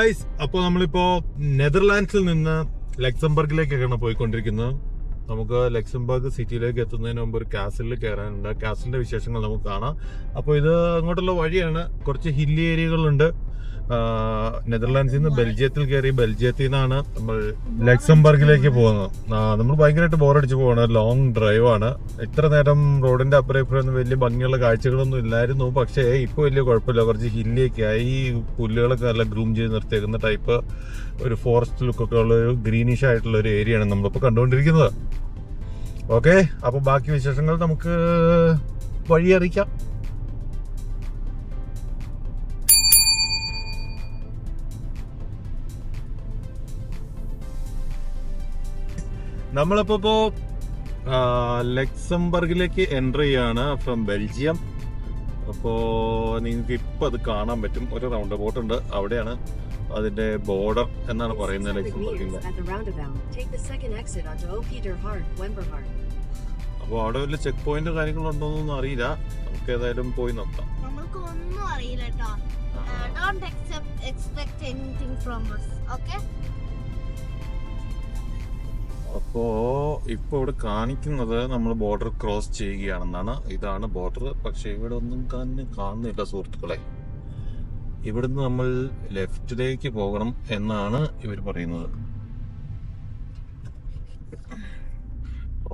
Guys അപ്പോൾ നമ്മളിപ്പോ നെതർലാൻഡ്സിൽ നിന്ന് ലക്സംബർഗിലേക്കൊക്കെയാണ് പോയിക്കൊണ്ടിരിക്കുന്നത്. നമുക്ക് ലക്സംബർഗ് സിറ്റിയിലേക്ക് എത്തുന്നതിന് മുമ്പ് ഒരു കാസിലിൽ കയറാനുണ്ട് കാസിലിന്റെ വിശേഷങ്ങൾ നമുക്ക് കാണാം. അപ്പോൾ ഇത് അങ്ങോട്ടുള്ള വഴിയാണ്. കുറച്ച് ഹില്ലി ഏരിയകളുണ്ട്. നെതർലാൻഡ്സിൽ നിന്ന് ബെൽജിയത്തിൽ കയറി ബെൽജിയത്തിൽ നിന്നാണ് നമ്മൾ ലക്സംബർഗിലേക്ക് പോകുന്നത്. നമ്മൾ ഭയങ്കരമായിട്ട് ബോറടിച്ച് പോവാണ്. ലോങ് ഡ്രൈവ് ആണ്. ഇത്ര നേരം റോഡിന്റെ അപ്പുറം വലിയ ഭംഗിയുള്ള കാഴ്ചകളൊന്നും ഇല്ലായിരുന്നു. പക്ഷേ ഇപ്പൊ വലിയ കുഴപ്പമില്ല. കുറച്ച് ഹില്ലിയൊക്കെ ആയി പുല്ലുകളൊക്കെ നല്ല ഗ്രൂം ചെയ്ത് നിർത്തിയേക്കുന്ന ടൈപ്പ് ഒരു ഫോറസ്റ്റ് ലുക്കൊക്കെ ഉള്ള ഒരു ഗ്രീനിഷ് ആയിട്ടുള്ള ഒരു ഏരിയ ആണ് നമ്മളിപ്പോൾ കണ്ടുകൊണ്ടിരിക്കുന്നത്. ഓക്കെ അപ്പൊ ബാക്കി വിശേഷങ്ങൾ നമുക്ക് വഴി അറിയിക്കാം നമ്മളിപ്പോ ഇപ്പോ ലക്സംബർഗിലേക്ക് എന്റർ ചെയ്യാണ് ഫ്രം ബെൽജിയം. അപ്പോ നിങ്ങൾക്ക് ഇപ്പൊ അത് കാണാൻ പറ്റും. ഒരു റൗണ്ട് ബോട്ട് ഉണ്ട്. അവിടെയാണ് അതിന്റെ ബോർഡർ എന്നാണ് പറയുന്നത് 600 ലക്സംബർഗിന്റെ. അപ്പോൾ അവിടെ വല്ല ചെക്ക് പോയിന്റ് കാര്യങ്ങളുണ്ടോന്നൊന്നും അറിയില്ല. നമുക്ക് ഏതായാലും പോയി നോക്കാം. ഒന്നും അറിയില്ല കേട്ടോ don't expect anything from us okay അപ്പോ ഇപ്പൊ ഇവിടെ കാണിക്കുന്നത് നമ്മൾ ബോർഡർ ക്രോസ് ചെയ്യുകയാണെന്നാണ്. ഇതാണ് ബോർഡർ പക്ഷെ ഇവിടെ ഒന്നും തന്നെ കാണുന്നില്ല സുഹൃത്തുക്കളെ. ഇവിടുന്ന് നമ്മൾ ലെഫ്റ്റിലേക്ക് പോകണം എന്നാണ് ഇവർ പറയുന്നത്.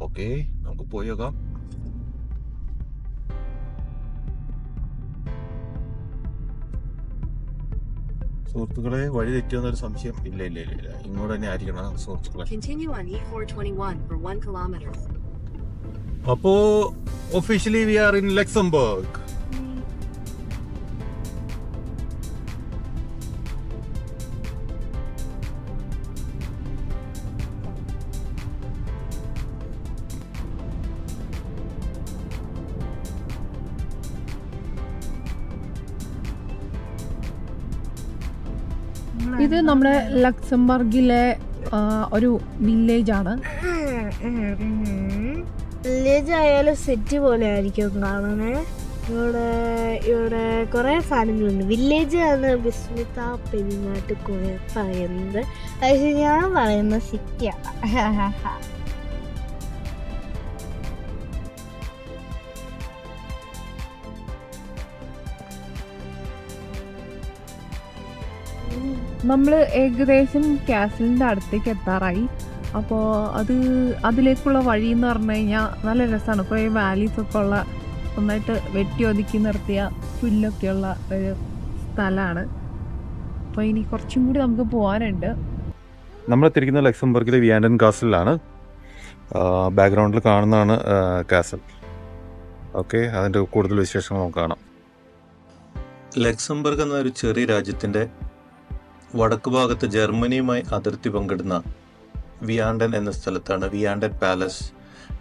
ഓക്കെ നമുക്ക് പോയി സുഹൃത്തുക്കളെ വഴി തെറ്റിയെന്നൊരു സംശയം. ഇല്ല ഇല്ല ഇല്ല ഇല്ല. ഇങ്ങോട്ട് തന്നെ ആയിരിക്കണം സുഹൃത്തുക്കളെ. Continue on E421 for 1 kilometer. അപ്പോ officially we are in Luxembourg ഇത് നമ്മുടെ ലക്സംബർഗിലെ ഒരു വില്ലേജ് ആണ് വില്ലേജ് ആയാലും സെറ്റ് പോലെ ആയിരിക്കും കാണുന്നത് ഇവിടെ ഇവിടെ കുറെ സാധനങ്ങളുണ്ട്. വില്ലേജ് ആണ് വിസ്മിത പെരിങ്ങാട്ട് കുറെ പറയുന്നത്. പക്ഷെ ഞാൻ പറയുന്ന സിറ്റിയാണ് നമ്മൾ ഏകദേശം കാസലിന്റെ അടുത്തേക്ക് എത്താറായി. അപ്പോൾ അത് അതിലേക്കുള്ള വഴി എന്ന് പറഞ്ഞു കഴിഞ്ഞാൽ നല്ല രസമാണ് കുറേ വാലീസ് ഒക്കെ ഉള്ള നന്നായിട്ട് വെട്ടി ഒതുക്കി നിർത്തിയ പുല്ലൊക്കെയുള്ള ഒരു സ്ഥലമാണ് അപ്പോൾ ഇനി കുറച്ചും കൂടി നമുക്ക് പോകാനുണ്ട് നമ്മൾ എത്തിയിരിക്കുന്ന ലക്സംബർഗിലെ വിയാൻഡൻ കാസിലാണ്. ബാക്ക്ഗ്രൗണ്ടിൽ കാണുന്നതാണ് കാസൽ. ഓക്കെ അതിന്റെ കൂടുതൽ വിശേഷങ്ങൾ നമുക്ക് കാണാം. ലക്സംബർഗ് എന്ന ഒരു ചെറിയ രാജ്യത്തിന്റെ വടക്ക് ഭാഗത്ത് ജർമ്മനിയുമായി അതിർത്തി പങ്കിടുന്ന വിയാണ്ടൻ എന്ന സ്ഥലത്താണ് വിയാണ്ടൻ പാലസ്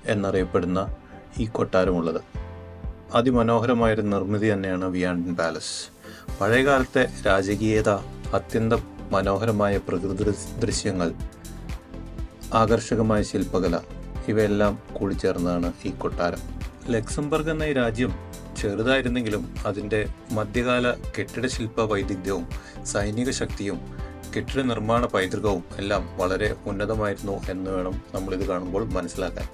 എന്നറിയപ്പെടുന്ന ഈ കൊട്ടാരമുള്ളത്. അതിമനോഹരമായൊരു നിർമ്മിതി തന്നെയാണ് വിയാണ്ടൻ പാലസ്. പഴയകാലത്തെ രാജകീയത അത്യന്തം മനോഹരമായ പ്രകൃതി ദൃശ്യങ്ങൾ ആകർഷകമായ ശില്പകല ഇവയെല്ലാം കൂടിച്ചേർന്നതാണ് ഈ കൊട്ടാരം. ലക്സംബർഗ് എന്ന ഈ രാജ്യം ചെറുതായിരുന്നെങ്കിലും അതിന്റെ മധ്യകാല കെട്ടിടശില്പ വൈദഗ്ധ്യവും സൈനിക ശക്തിയും കെട്ടിട നിർമ്മാണ പൈതൃകവും എല്ലാം വളരെ ഉന്നതമായിരുന്നു എന്ന് വേണം നമ്മളിത് കാണുമ്പോൾ മനസ്സിലാക്കാൻ.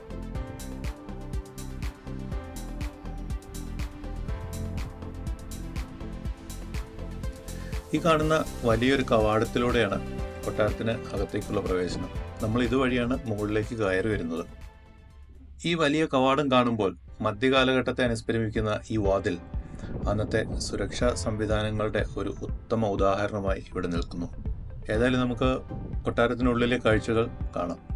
ഈ കാണുന്ന വലിയൊരു കവാടത്തിലൂടെയാണ് കൊട്ടാരത്തിന് അകത്തേക്കുള്ള പ്രവേശനം. നമ്മൾ ഇതുവഴിയാണ് മുകളിലേക്ക് കയറി വരുന്നത്. ഈ വലിയ കവാടം കാണുമ്പോൾ മധ്യകാലഘട്ടത്തെ അനുസ്മരിപ്പിക്കുന്ന ഈ വാതിൽ അന്നത്തെ സുരക്ഷാ സംവിധാനങ്ങളുടെ ഒരു ഉത്തമ ഉദാഹരണമായി ഇവിടെ നിൽക്കുന്നു. ഏതായാലും നമുക്ക് കൊട്ടാരത്തിനുള്ളിലെ കാഴ്ചകൾ കാണാം.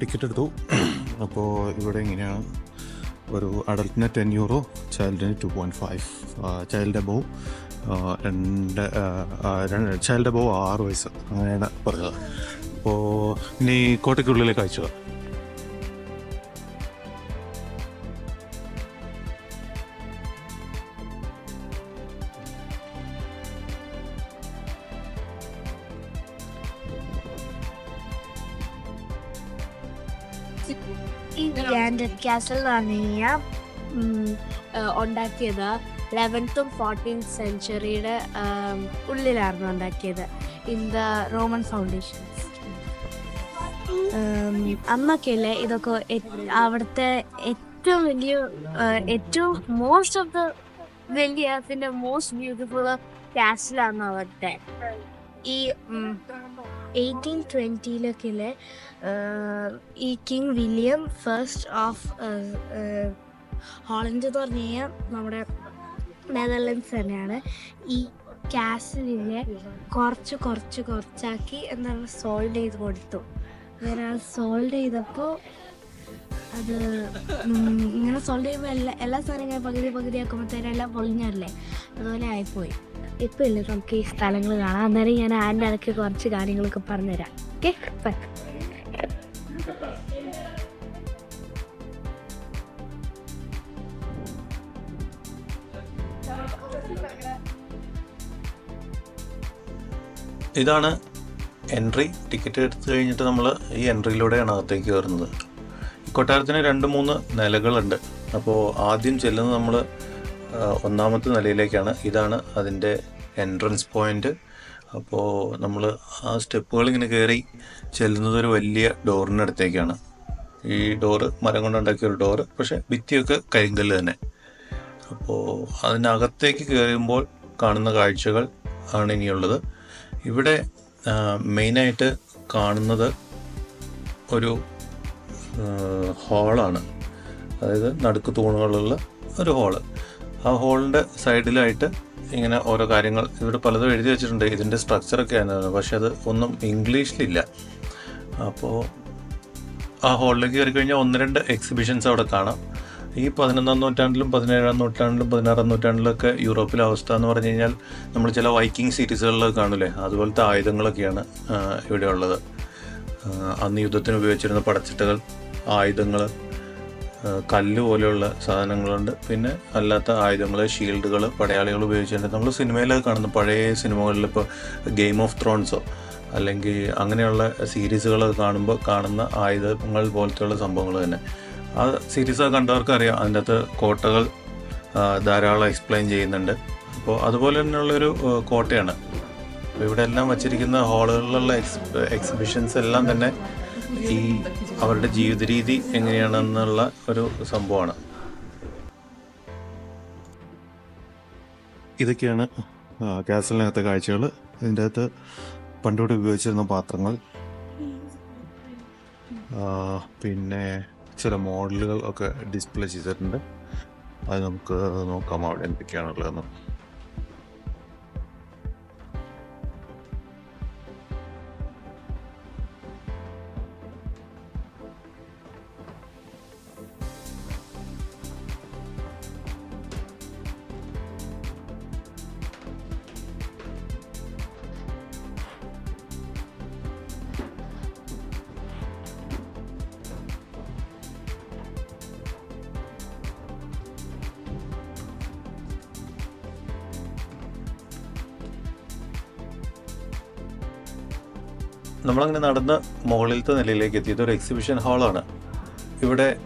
ടിക്കറ്റ് എടുത്തു. അപ്പോൾ ഇവിടെ ഇങ്ങനെയാണ് ഒരു അഡൽട്ടിന് ten euro ചൈൽഡിന് two point five child above രണ്ട് ചൈൽഡ് അബോവ് ആറ് വയസ്സ്. അങ്ങനെയാണ് പറഞ്ഞത്. അപ്പോൾ ഇനി കോട്ടയ്ക്കുള്ളിലേക്ക് അയച്ചത്. കാസൽ എന്ന് പറഞ്ഞു കഴിഞ്ഞാൽ ഉണ്ടാക്കിയത് ലെവൻത്തും ഫോർട്ടീൻത് സെഞ്ചുറിയുടെ ഉള്ളിലായിരുന്നു ഉണ്ടാക്കിയത്. ഇൻ ദ റോമൻ ഫൗണ്ടേഷൻസ് അന്നൊക്കെയല്ലേ ഇതൊക്കെ അവിടുത്തെ ഏറ്റവും വലിയ ഏറ്റവും മോസ്റ്റ് ഓഫ് ദ വലിയ മോസ്റ്റ് ബ്യൂട്ടിഫുൾ കാസിലാണ് അവിടുത്തെ? ഈ എയ്റ്റീൻ ട്വന്റിയിലൊക്കെ ഈ king William first of Holland എന്ന് പറഞ്ഞു കഴിഞ്ഞാൽ നമ്മുടെ നെതർലൻഡ്സ് തന്നെയാണ്. ഈ കാസിലിനെ കുറച്ച് കുറച്ച് കുറച്ചാക്കി എന്താണ് സോൾഡ് ചെയ്ത് കൊടുത്തു. അങ്ങനെ സോൾഡ് ചെയ്തപ്പോൾ അത് ഇങ്ങനെ സോൾഡ് ചെയ്യുമ്പോൾ എല്ലാ എല്ലാ സാധനങ്ങളും പകുതി പകുതി ആക്കുമ്പോഴത്തേനും പൊളിഞ്ഞല്ലേ അതുപോലെ ആയിപ്പോയി. ഇപ്പം ഇല്ല നമുക്ക് ഈ സ്ഥലങ്ങൾ കാണാൻ അന്നേരം ഞാൻ ആന്റെ ഇടയ്ക്ക് കുറച്ച് കാര്യങ്ങളൊക്കെ പറഞ്ഞുതരാം. ഓക്കെ? ഇതാണ് എൻട്രി. ടിക്കറ്റ് എടുത്തു കഴിഞ്ഞിട്ട് നമ്മൾ ഈ എൻട്രിയിലൂടെയാണ് അകത്തേക്ക് കയറുന്നത്. കൊട്ടാരത്തിന് രണ്ട് മൂന്ന് നിലകളുണ്ട്. അപ്പോൾ ആദ്യം ചെല്ലുന്നത് നമ്മൾ ഒന്നാമത്തെ നിലയിലേക്കാണ്. ഇതാണ് അതിന്റെ എൻട്രൻസ് പോയിന്റ് അപ്പോൾ നമ്മൾ ആ സ്റ്റെപ്പുകൾ ഇങ്ങനെ കയറി ചെല്ലുന്നത് ഒരു വലിയ ഡോറിനടുത്തേക്കാണ് ഈ ഡോറ് മരം കൊണ്ടുണ്ടാക്കിയ ഒരു ഡോറ് പക്ഷേ ഭിത്തിയൊക്കെ കരിങ്കല്ല് തന്നെ. അപ്പോൾ അതിനകത്തേക്ക് കയറുമ്പോൾ കാണുന്ന കാഴ്ചകൾ ആണ് ഇനിയുള്ളത്. ഇവിടെ മെയിനായിട്ട് കാണുന്നത് ഒരു ഹാളാണ് അതായത് നടുക്ക് തൂണുകളുള്ള ഒരു ഹാൾ ആ ഹോളിന്റെ സൈഡിലായിട്ട് ഇങ്ങനെ ഓരോ കാര്യങ്ങൾ ഇവിടെ പലതും എഴുതി വെച്ചിട്ടുണ്ട്. ഇതിന്റെ ആയിരുന്നു. പക്ഷെ അത് ഒന്നും ഇംഗ്ലീഷിലില്ല. അപ്പോൾ ആ ഹോളിലേക്ക് കയറി കഴിഞ്ഞാൽ ഒന്ന് രണ്ട് എക്സിബിഷൻസ് അവിടെ കാണാം. ഈ പതിനൊന്നാം നൂറ്റാണ്ടിലും പതിനേഴാം നൂറ്റാണ്ടിലും പതിനാറാം നൂറ്റാണ്ടിലൊക്കെ യൂറോപ്പിലെ അവസ്ഥ എന്ന് പറഞ്ഞു കഴിഞ്ഞാൽ നമ്മൾ ചില വൈക്കിംഗ് സീരീസുകളിലൊക്കെ കാണില്ലേ അതുപോലത്തെ ആയുധങ്ങളൊക്കെയാണ് ഇവിടെ ഉള്ളത്. അന്ന് യുദ്ധത്തിന് ഉപയോഗിച്ചിരുന്ന പടച്ചിട്ടകൾ ആയുധങ്ങൾ കല്ല് പോലെയുള്ള സാധനങ്ങളുണ്ട്. പിന്നെ അല്ലാത്ത ആയുധങ്ങൾ ഷീൽഡുകൾ പടയാളികൾ ഉപയോഗിച്ചിട്ടുണ്ട്. നമ്മൾ സിനിമയിലൊക്കെ കാണുന്നു. പഴയ സിനിമകളിൽ ഇപ്പോൾ ഗെയിം ഓഫ് ത്രോൺസോ അല്ലെങ്കിൽ അങ്ങനെയുള്ള സീരീസുകളൊക്കെ കാണുമ്പോൾ കാണുന്ന ആയുധങ്ങൾ പോലത്തെയുള്ള സംഭവങ്ങൾ തന്നെ. ആ സീരീസ് കണ്ടവർക്ക് അറിയാം അതിന്റെ അകത്ത് കോട്ടകൾ ധാരാളം എക്സ്പ്ലെയിൻ ചെയ്യുന്നുണ്ട്. അപ്പോൾ അതുപോലെ തന്നെയുള്ളൊരു കോട്ടയാണ്. ഇവിടെ എല്ലാം വച്ചിരിക്കുന്ന ഹാളുകളിലുള്ള എക്സ് എക്സിബിഷൻസ് എല്ലാം തന്നെ ഈ അവരുടെ ജീവിത രീതി എങ്ങനെയാണെന്നുള്ള ഒരു സംഭവമാണ്. ഇതൊക്കെയാണ് കാസലിനകത്തെ കാഴ്ചകൾ ഇതിന്റെ അകത്ത് പണ്ടോട് ഉപയോഗിച്ചിരുന്ന പാത്രങ്ങൾ. പിന്നെ ചില മോഡലുകൾ ഒക്കെ ഡിസ്പ്ലേ ചെയ്തിട്ടുണ്ട്. അത് നമുക്ക് നോക്കാം അവിടെ എന്തൊക്കെയാണുള്ളതെന്ന്. നമ്മളങ്ങനെ നടന്ന് മുകളിലത്തെ നിലയിലേക്ക് എത്തിയത് ഒരു എക്സിബിഷൻ ഹാളാണ് ഇവിടെ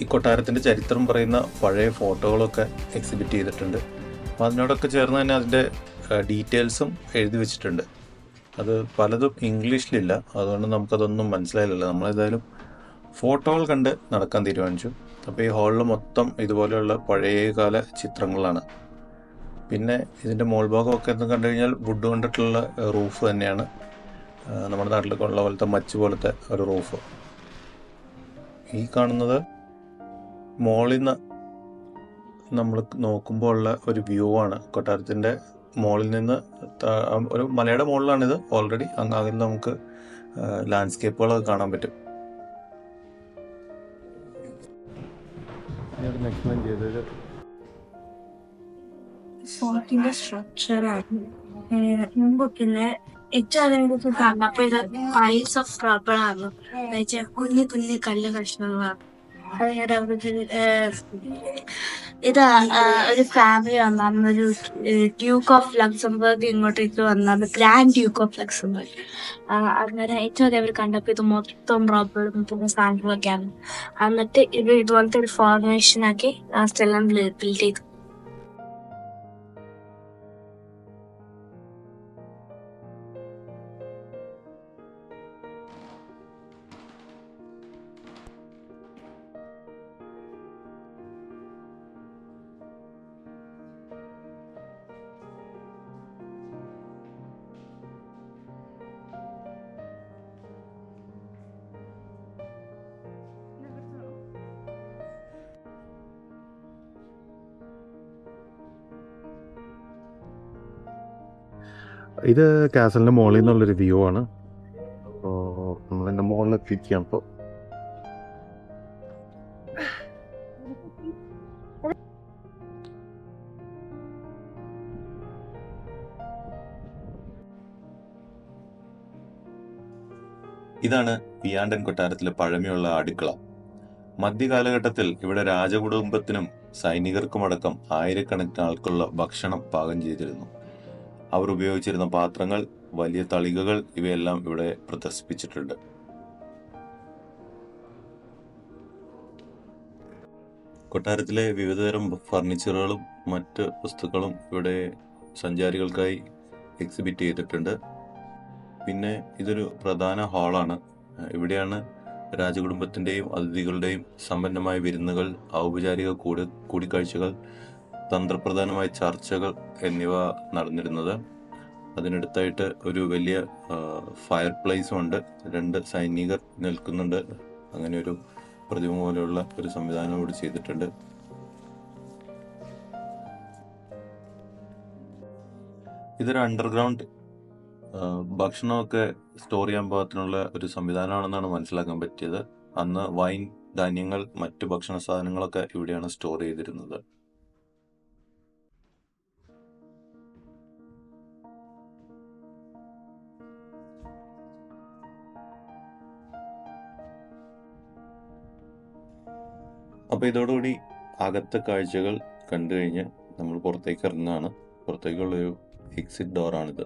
ഈ കൊട്ടാരത്തിന്റെ ചരിത്രം പറയുന്ന പഴയ ഫോട്ടോകളൊക്കെ എക്സിബിറ്റ് ചെയ്തിട്ടുണ്ട്. അപ്പോൾ അതിനോടൊക്കെ ചേർന്ന് തന്നെ അതിന്റെ ഡീറ്റെയിൽസും എഴുതി വെച്ചിട്ടുണ്ട്. അത് പലതും ഇംഗ്ലീഷിലില്ല. അതുകൊണ്ട് നമുക്കതൊന്നും മനസ്സിലായില്ല നമ്മളേതായാലും ഫോട്ടോകൾ കണ്ട് നടക്കാൻ തീരുമാനിച്ചു. അപ്പോൾ ഈ ഹാളിൽ മൊത്തം ഇതുപോലെയുള്ള പഴയകാല ചിത്രങ്ങളാണ്. പിന്നെ ഇതിന്റെ മോൾഭാഗമൊക്കെ എന്ന് കണ്ടു കഴിഞ്ഞാൽ വുഡ് കൊണ്ടിട്ടുള്ള റൂഫ് തന്നെയാണ്. നമ്മുടെ നാട്ടിലൊക്കെ ഉള്ള പോലത്തെ മച്ച് പോലത്തെ ഒരു റൂഫ്. ഈ കാണുന്നത് മോളിൽ നിന്ന് നമ്മൾ നോക്കുമ്പോൾ ഉള്ള ഒരു വ്യൂ ആണ്. കൊട്ടാരത്തിന്റെ മോളിൽ നിന്ന് ഒരു മലയുടെ മുകളിലാണിത് ഓൾറെഡി അങ്ങ് അകലെ നമുക്ക് ലാൻഡ്സ്കേപ്പുകളൊക്കെ കാണാൻ പറ്റും. ഫോർട്ടിന്റെ സ്ട്രക്ചർ ആണ്. സ്ട്രക്ചറാണ് മുമ്പ് അതിനെക്കുറിച്ച് പറഞ്ഞപ്പോ ഇത് പൈൽസ് ഓഫ് റബ്ബർ ആണ്. എന്നുവെച്ചാൽ കുഞ്ഞു കുഞ്ഞു കല്ല് കഷ്ണങ്ങളാണ്. അവരുടെ ഇത് ആ, ഒരു ഫാമിലി വന്നാണ്. ഒരു ഡ്യൂക്ക് ഓഫ് ലക്സംബർഗ് ഇങ്ങോട്ടേക്ക് വന്നത് ഗ്രാൻഡ് ഡ്യൂക്ക് ഓഫ് ലക്സംബർഗ് അങ്ങനെ ഏറ്റവും അവർ കണ്ടപ്പോൾ ഇത് മൊത്തം റബ്ബറും സാധനങ്ങളൊക്കെയാണ്. എന്നിട്ട് ഇത് ഇതുപോലത്തെ ഒരു ഫോർമേഷൻ ആക്കി ലാസ്റ്റ് എല്ലാം ബിൽഡ് ചെയ്തു. ഇത് കാസലിന്റെ മുകളിൽ നിന്നുള്ളൊരു വ്യൂ ആണ്. അപ്പോൾ മുകളിൽ എത്തിയിരിക്കുകയാണ് ഇപ്പോൾ ഇതാണ് പിയാണ്ടൻ കൊട്ടാരത്തിലെ പഴമയുള്ള അടുക്കള. മധ്യകാലഘട്ടത്തിൽ ഇവിടെ രാജകുടുംബത്തിനും സൈനികർക്കുമടക്കം ആയിരക്കണക്കിന് ആൾക്കുള്ള ഭക്ഷണം പാകം ചെയ്തിരുന്നു. അവർ ഉപയോഗിച്ചിരുന്ന പാത്രങ്ങൾ വലിയ തളികകൾ ഇവയെല്ലാം ഇവിടെ പ്രദർശിപ്പിച്ചിട്ടുണ്ട്. കൊട്ടാരത്തിലെ വിവിധതരം ഫർണിച്ചറുകളും മറ്റ് വസ്തുക്കളും ഇവിടെ സഞ്ചാരികൾക്കായി എക്സിബിറ്റ് ചെയ്തിട്ടുണ്ട്. പിന്നെ ഇതൊരു പ്രധാന ഹാളാണ്. ഇവിടെയാണ് രാജകുടുംബത്തിന്റെയും അതിഥികളുടെയും സമ്പന്നമായ വിരുന്നുകൾ ഔപചാരിക കൂടി കൂടിക്കാഴ്ചകൾ തന്ത്രപ്രധാനമായ ചർച്ചകൾ എന്നിവ നടന്നിരുന്നത്. അതിനടുത്തായിട്ട് ഒരു വലിയ ഫയർ പ്ലേസും ഉണ്ട്. രണ്ട് സൈനികർ നിൽക്കുന്നുണ്ട്. അങ്ങനെ ഒരു പ്രതിമ പോലെയുള്ള ഒരു സംവിധാനം കൂടി ചെയ്തിട്ടുണ്ട്. ഇതൊരു അണ്ടർഗ്രൗണ്ട് ഭക്ഷണമൊക്കെ സ്റ്റോർ ചെയ്യാൻ പാകത്തിനുള്ള ഒരു സംവിധാനമാണെന്നാണ് മനസ്സിലാക്കാൻ പറ്റിയത്. അന്ന് വൈൻ ധാന്യങ്ങൾ മറ്റു ഭക്ഷണ സാധനങ്ങളൊക്കെ ഇവിടെയാണ് സ്റ്റോർ ചെയ്തിരുന്നത്. അപ്പോൾ ഇതോടുകൂടി അകത്തെ കാഴ്ചകൾ കണ്ടു കഴിഞ്ഞ് നമ്മൾ പുറത്തേക്ക് ഇറങ്ങുന്നതാണ്. പുറത്തേക്കുള്ളൊരു എക്സിറ്റ് ഡോറാണിത്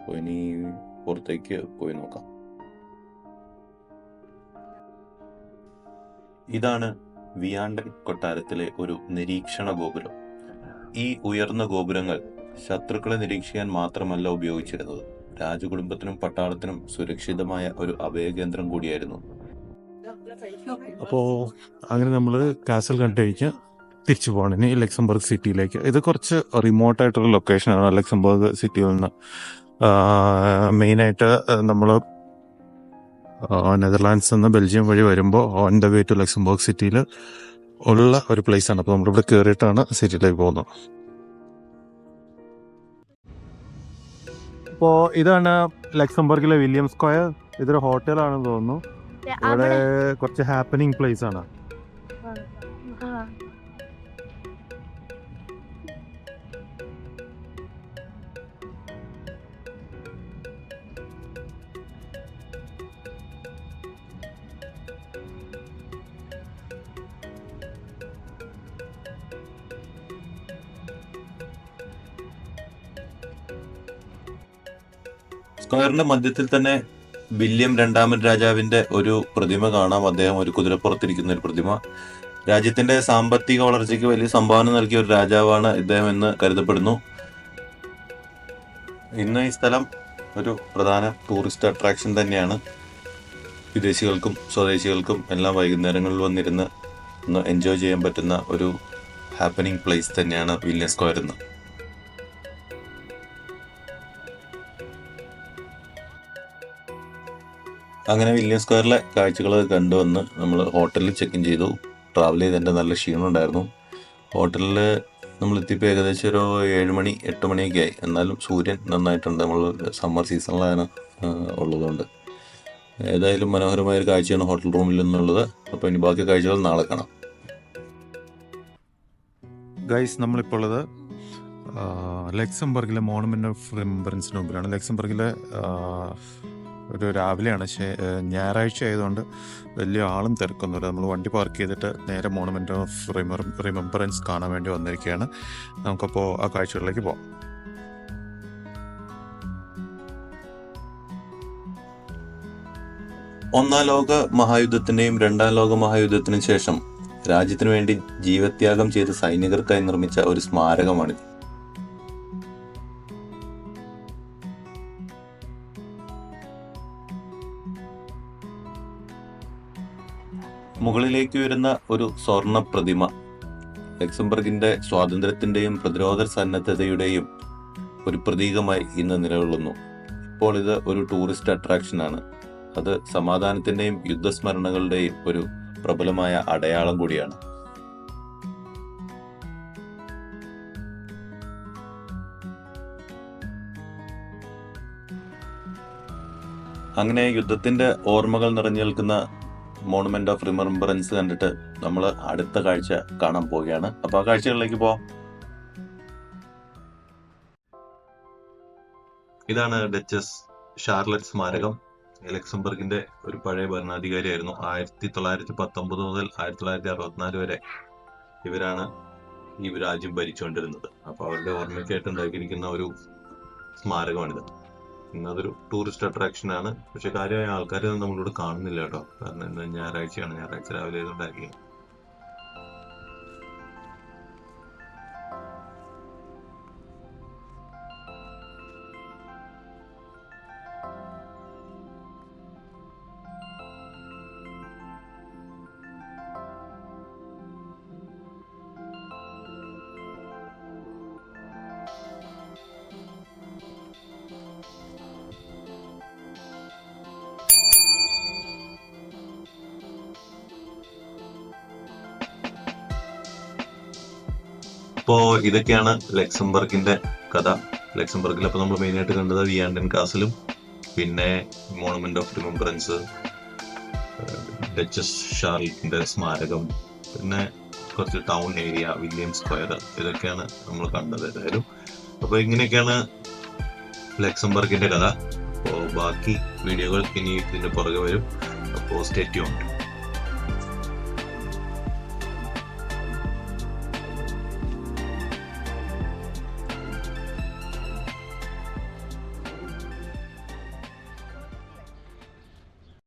അപ്പോൾ ഇനി പുറത്തേക്ക് പോയി നോക്കാം. ഇതാണ് വിയാണ്ടൻ കൊട്ടാരത്തിലെ ഒരു നിരീക്ഷണ ഗോപുരം. ഈ ഉയർന്ന ഗോപുരങ്ങൾ ശത്രുക്കളെ നിരീക്ഷിക്കാൻ മാത്രമല്ല ഉപയോഗിച്ചിരുന്നത്. രാജകുടുംബത്തിനും പട്ടാളത്തിനും സുരക്ഷിതമായ ഒരു അഭയകേന്ദ്രം കൂടിയായിരുന്നു. അപ്പോൾ അങ്ങനെ നമ്മൾ കാസൽ കണ്ടു കഴിഞ്ഞ് തിരിച്ചു പോകണം ഇനി ലക്സംബർഗ് സിറ്റിയിലേക്ക് ഇത് കുറച്ച് റിമോട്ട് ആയിട്ടുള്ള ലൊക്കേഷനാണ് ലക്സംബർഗ് സിറ്റിയിൽ നിന്ന് മെയിനായിട്ട് നമ്മൾ നെതർലാൻഡ്സ് നിന്ന് ബെൽജിയം വഴി വരുമ്പോൾ on the way to Luxembourg സിറ്റിയിൽ ഉള്ള ഒരു പ്ലേസ് ആണ്. അപ്പോൾ നമ്മളിവിടെ കയറിയിട്ടാണ് സിറ്റിയിലേക്ക് പോകുന്നത്. അപ്പോൾ ഇതാണ് ലക്സംബർഗിലെ വില്യം സ്ക്വയർ. ഇതൊരു ഹോട്ടലാണെന്ന് തോന്നുന്നു. ഇവിടെ കുറച്ച് ഹാപ്പനിങ് പ്ലേസ് ആണ്. സ്ക്വയറിന്റെ മധ്യത്തിൽ തന്നെ വില്യം രണ്ടാമൻ രാജാവിന്റെ ഒരു പ്രതിമ കാണാം. അദ്ദേഹം ഒരു കുതിരപ്പുറത്തിരിക്കുന്ന ഒരു പ്രതിമ. രാജ്യത്തിന്റെ സാമ്പത്തിക വളർച്ചയ്ക്ക് വലിയ സംഭാവന നൽകിയ ഒരു രാജാവാണ് ഇദ്ദേഹം എന്ന് കരുതപ്പെടുന്നു. ഇന്ന് ഈ സ്ഥലം ഒരു പ്രധാന ടൂറിസ്റ്റ് അട്രാക്ഷൻ തന്നെയാണ്. വിദേശികൾക്കും സ്വദേശികൾക്കും എല്ലാം വൈകുന്നേരങ്ങളിൽ വന്നിരുന്ന് ഒന്ന് എൻജോയ് ചെയ്യാൻ പറ്റുന്ന ഒരു ഹാപ്പനിങ് പ്ലേസ് തന്നെയാണ് വില്യം സ്ക്വയർ എന്ന്. അങ്ങനെ വില്യം സ്ക്വയറിലെ കാഴ്ചകൾ കണ്ടുവന്ന് നമ്മൾ ഹോട്ടലിൽ ചെക്ക് ഇൻ ചെയ്തു. ട്രാവൽ ചെയ്തതിന്റെ നല്ല ക്ഷീണം ഉണ്ടായിരുന്നു. ഹോട്ടലിൽ നമ്മൾ എത്തിയപ്പോൾ ഏകദേശം ഒരു ഏഴ് മണി എട്ട് മണിയൊക്കെ ആയി. എന്നാലും സൂര്യൻ നന്നായിട്ടുണ്ട്. നമ്മൾ സമ്മർ സീസണിലാണ് ഉള്ളതുകൊണ്ട്. ഏതായാലും മനോഹരമായ ഒരു കാഴ്ചയാണ് ഹോട്ടൽ റൂമിൽ നിന്നുള്ളത്. അപ്പോൾ ഇനി ബാക്കി കാഴ്ചകൾ നാളെ കാണാം. ഗൈസ് നമ്മളിപ്പോൾ ഉള്ളത് ലെക്സംബർഗിലെ മോണമെന്റ് ഓഫ് റിമംബറൻസിന് മുമ്പിലാണ്. ലക്സംബർഗിലെ ഒരു രാവിലെയാണ്. ഞായറാഴ്ച ആയതുകൊണ്ട് വലിയ ആളും തിരക്കൊന്നുമില്ല. നമ്മൾ വണ്ടി പാർക്ക് ചെയ്തിട്ട് നേരെ മോണമെന്റ് ഓഫ് റിമർ റിമെമ്പറൻസ് കാണാൻ വേണ്ടി വന്നിരിക്കുകയാണ്. നമുക്കപ്പോൾ ആ കാഴ്ചകളിലേക്ക് പോകാം ഒന്നാം ലോക മഹായുദ്ധത്തിന്റെയും രണ്ടാം ലോക മഹായുദ്ധത്തിനും ശേഷം രാജ്യത്തിനു വേണ്ടി ജീവത്യാഗം ചെയ്ത സൈനികർക്കായി നിർമ്മിച്ച ഒരു സ്മാരകമാണിത്. മുകളിലേക്ക് വരുന്ന ഒരു സ്വർണ പ്രതിമ. ലക്സംബർഗിന്റെ സ്വാതന്ത്ര്യത്തിന്റെയും പ്രതിരോധ സന്നദ്ധതയുടെയും ഒരു പ്രതീകമായി ഇന്ന് നിലകൊള്ളുന്നു. ഇപ്പോൾ ഇത് ഒരു ടൂറിസ്റ്റ് അട്രാക്ഷനാണ് അത് സമാധാനത്തിന്റെയും യുദ്ധസ്മരണകളുടെയും ഒരു പ്രബലമായ അടയാളം കൂടിയാണ്. അങ്ങനെ യുദ്ധത്തിന്റെ ഓർമ്മകൾ നിറഞ്ഞു നിൽക്കുന്ന മോണമെന്റ് ഓഫ് റിമംബറൻസ് കണ്ടിട്ട് നമ്മൾ അടുത്ത കാഴ്ച കാണാൻ പോവുകയാണ്. അപ്പൊ ആ കാഴ്ചകളിലേക്ക് പോ ഇതാണ് ഡച്ചസ് ഷാർലറ്റ് സ്മാരകം. ലക്സംബർഗിന്റെ ഒരു പഴയ ഭരണാധികാരിയായിരുന്നു. ആയിരത്തി തൊള്ളായിരത്തി പത്തൊമ്പത് മുതൽ ആയിരത്തി തൊള്ളായിരത്തി അറുപത്തിനാല് വരെ ഇവരാണ് ഈ രാജ്യം ഭരിച്ചുകൊണ്ടിരുന്നത്. അപ്പൊ അവരുടെ ഓർമ്മയ്ക്കായിട്ട് ഉണ്ടാക്കിയിരിക്കുന്ന ഒരു സ്മാരകമാണിത്. ഇന്ന് അതൊരു ടൂറിസ്റ്റ് അട്രാക്ഷൻ ആണ്. പക്ഷെ കാര്യമായ ആൾക്കാരൊന്നും നമ്മളിവിടെ കാണുന്നില്ല കേട്ടോ. കാരണം ഇന്ന് ഞായറാഴ്ചയാണ്. ഞായറാഴ്ച രാവിലെ ആയതുകൊണ്ടായിരിക്കും അപ്പോ ഇതൊക്കെയാണ് ലക്സംബർഗിന്റെ കഥ. ലക്സംബർഗിൽ അപ്പൊ നമ്മൾ മെയിൻ ആയിട്ട് കണ്ടത് വിയാൻഡൻ കാസലും പിന്നെ മോണമെന്റ് ഓഫ് റിമംബറൻസ് ഡച്ചസ് ഷാർലറ്റിന്റെ സ്മാരകം പിന്നെ കുറച്ച് ടൗൺ ഏരിയ വില്യം സ്ക്വയർ ഇതൊക്കെയാണ് നമ്മൾ കണ്ടത് ഏതായാലും. അപ്പൊ ഇങ്ങനെയൊക്കെയാണ് ലക്സംബർഗിന്റെ കഥ. അപ്പോൾ ബാക്കി വീഡിയോകൾ ഇനി ഇതിന്റെ പുറകെ വരും. അപ്പോൾ സ്റ്റേറ്റ് ട്യൂൺഡ്